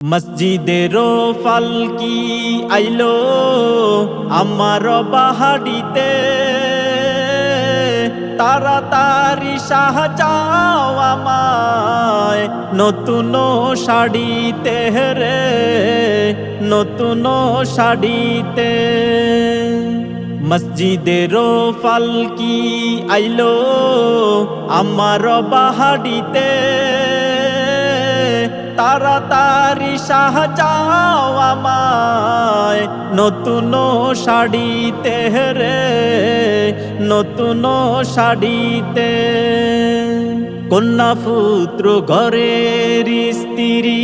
মসজিদের ফালকি আইলো আমার বাহাডিতে তাড়াতাড়ি সাহাযাও আমায়, নতুন শাড়িতে রে, নতুন শাড়িতে। মসজিদের ফালকি আইলো আমার বাহাডিতে তাড়াতাড়ি সাহাযাও আমায়। নতুন শাড়িতে রে, নতুন শাড়িতে। কন্যা পুত্র ঘরের স্ত্রী,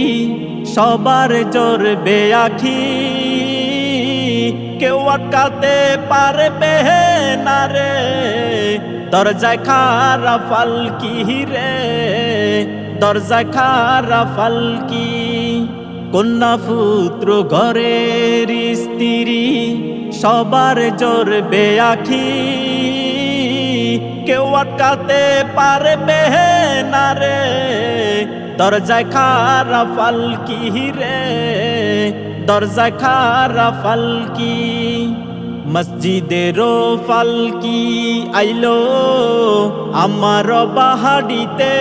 সবার জোরবে বেয়াখি কেউ আটকাতে পারবে না রে দরজায় খারা ফালকি রে দরজা খারা ফালকি। কন্যা পুত্র ঘরের স্ত্রী, সবার জোরবে বেয়াখি কেউ আটকাতে পারবে না রে, দরজায় খারা ফালকি রে দরজা খারা ফালকি। মসজিদের ফালকি আইলো? আমার বাহাডিতে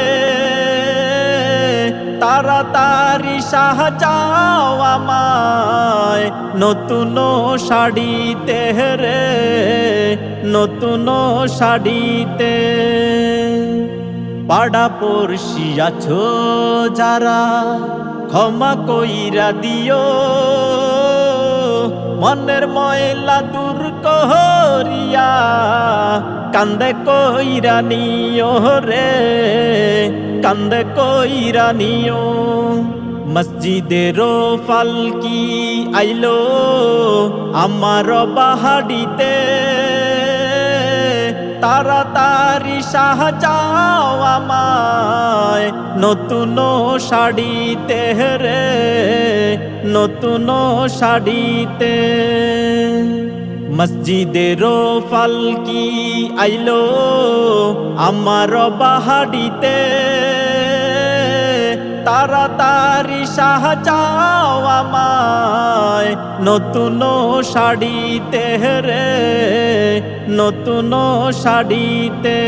তাড়াতাড়ি সাহাযাও আমায়। নতুন শাড়িতে রে, নতুন শাড়িতে। পাড়া পড়শি আছো যারা, ক্ষমা কইরা দিও। মনের ময়লা দূর করিয়া কান্দে কইরা নিও রে, কান্দে কইরা নিও। মসজিদের ফালকি আইলো আমার বাহাডিতে তাড়াতাড়ি সাহাযাও আমায় নতুন শাড়িতে রে, নতুন শাড়িতে। মসজিদের ফালকি আইলো আমার বাহাডিতে তাড়াতাড়ি সাহাযাও আমায়, নতুন শাড়িতে রে, নতুন শাড়িতে।